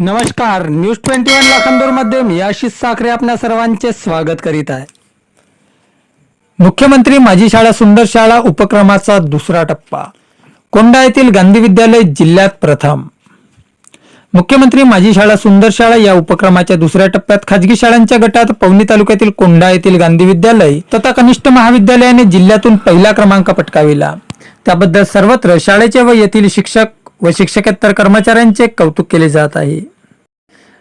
नमस्कार news twenty one लाखांदूरमध्ये मी आशिष साखरे आपल्या सर्वांचे स्वागत करीत आहे. मुख्यमंत्री माझी शाळा सुंदर शाळा उपक्रमाचा दुसरा टप्पा. कोंडा येथील गांधी विद्यालय जिल्ह्यात प्रथम. मुख्यमंत्री माझी शाळा सुंदर शाळा या उपक्रमाच्या दुसऱ्या टप्प्यात खाजगी शाळांच्या गटात पवनी तालुक्यातील कोंडा येथील गांधी विद्यालय तथा कनिष्ठ महाविद्यालयाने जिल्ह्यातून पहिला क्रमांक पटकाविला. त्याबद्दल सर्वत्र शाळेचे व येथील शिक्षक व शिक्षकेतर कर्मचाऱ्यांचे कौतुक केले जात आहे.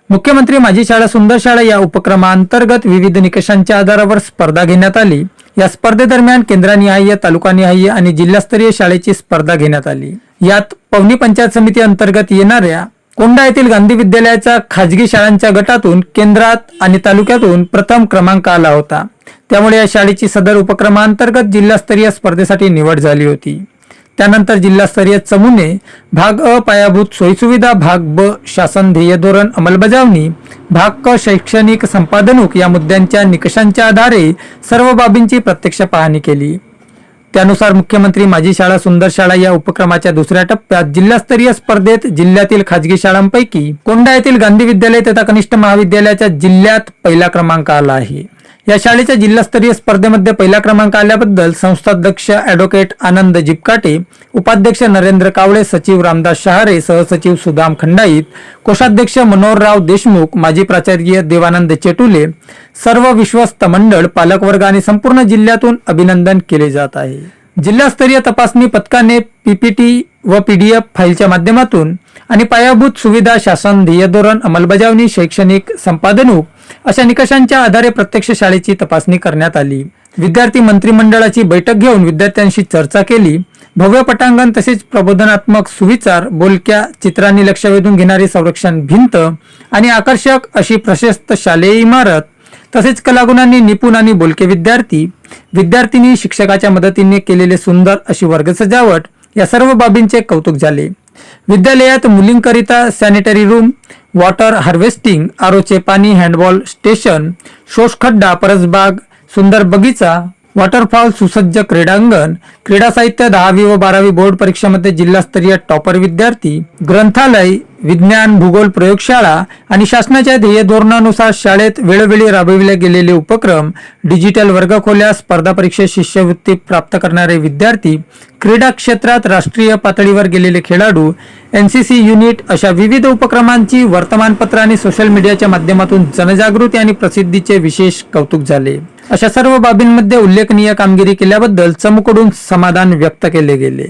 मुख्यमंत्री माझी शाळा सुंदर शाळा या उपक्रमाअंतर्गत विविध निकषांच्या आधारावर स्पर्धा घेण्यात आली. या स्पर्धेदरम्यान केंद्रनिहाय तालुकानिहाय आणि जिल्हास्तरीय शाळेची स्पर्धा घेण्यात आली. यात पवनी पंचायत समिती अंतर्गत येणाऱ्या कोंडा येथील गांधी विद्यालयाच्या खाजगी शाळांच्या गटातून केंद्रात आणि तालुक्यातून प्रथम क्रमांक आला होता. त्यामुळे या शाळेची सदर उपक्रमाअंतर्गत जिल्हास्तरीय स्पर्धेसाठी निवड झाली होती. त्यानंतर जिल्हास्तरीय चमूने भाग अ पायाभूत सोयीसुविधा भाग ब शासन ध्येय धोरण अंमलबजावणी भाग क शैक्षणिक संपादनूक या मुद्द्यांच्या निकषांच्या आधारे सर्व बाबींची प्रत्यक्ष पाहणी केली. त्यानुसार मुख्यमंत्री माझी शाळा सुंदर शाळा या उपक्रमाच्या दुसऱ्या टप्प्यात जिल्हास्तरीय स्पर्धेत जिल्ह्यातील खाजगी शाळांपैकी कोंडा येथील गांधी विद्यालय तथा कनिष्ठ महाविद्यालयाच्या जिल्ह्यात पहिला क्रमांक आला आहे. या शाळेच्या जिल्हास्तरीय स्पर्धेमध्ये पहिला क्रमांक आल्याबद्दल संस्थाध्यक्ष ॲडव्होकेट आनंद जिपकाटे उपाध्यक्ष नरेंद्र कावळे सचिव रामदास शहारे सहसचिव सुदाम खंडाईत कोषाध्यक्ष मनोहरराव देशमुख माजी प्राचार्य देवानंद चेटुले सर्व विश्वस्त मंडळ पालकवर्ग आणि संपूर्ण जिल्ह्यातून अभिनंदन केले जात आहे. जिल्हास्तरीय तपासणी पथकाने पीपीटी व पीडीएफ फाईलच्या माध्यमातून आणि पायाभूत सुविधा शासन ध्येय धोरण अंमलबजावणी शैक्षणिक संपादनूक अशा निकषांच्या आधारे प्रत्यक्ष शाळेची तपासणी करण्यात आली. विद्यार्थी मंत्रिमंडळाची बैठक घेऊन विद्यार्थ्यांशी चर्चा केली. भव्य पटांगण तसेच प्रबोधनात्मक सुविचार बोलक्या चित्रांनी लक्ष वेधून घेणारी संरक्षण भिंत आणि आकर्षक अशी प्रशस्त शालेय इमारत तसेच कलागुणांनी निपुण आणि बोलके विद्यार्थी विद्यार्थिनी शिक्षकाच्या मदतीने केलेले सुंदर अशी वर्ग सजावट या सर्व बाबींचे कौतुक झाले. विद्यालयात मुलींकरिता सॅनिटरी रूम वॉटर हार्वेस्टिंग आरोचे पाणी हँडबॉल स्टेशन शोषखड्डा परसबाग सुंदर बगीचा वॉटरफॉल सुसज्ज क्रीडांगण क्रीडा साहित्य दहावी व बारावी बोर्ड परीक्षेमध्ये जिल्हास्तरीय टॉपर विद्यार्थी ग्रंथालय विज्ञान भूगोल प्रयोगशाळा आणि शासनाच्या ध्येय धोरणानुसार शाळेत वेळोवेळी राबविले गेलेले उपक्रम डिजिटल वर्गखोल्या स्पर्धा परीक्षेत शिष्यवृत्ती प्राप्त करणारे विद्यार्थी क्रीडा क्षेत्रात राष्ट्रीय पातळीवर गेलेले खेळाडू एनसीसी युनिट अशा विविध उपक्रमांची वर्तमानपत्र आणि सोशल मीडियाच्या माध्यमातून जनजागृती आणि प्रसिद्धीचे विशेष कौतुक झाले. अशा सर्व बाबींमध्ये उल्लेखनीय कामगिरी केल्याबद्दल चमूकडून समाधान व्यक्त केले गेले.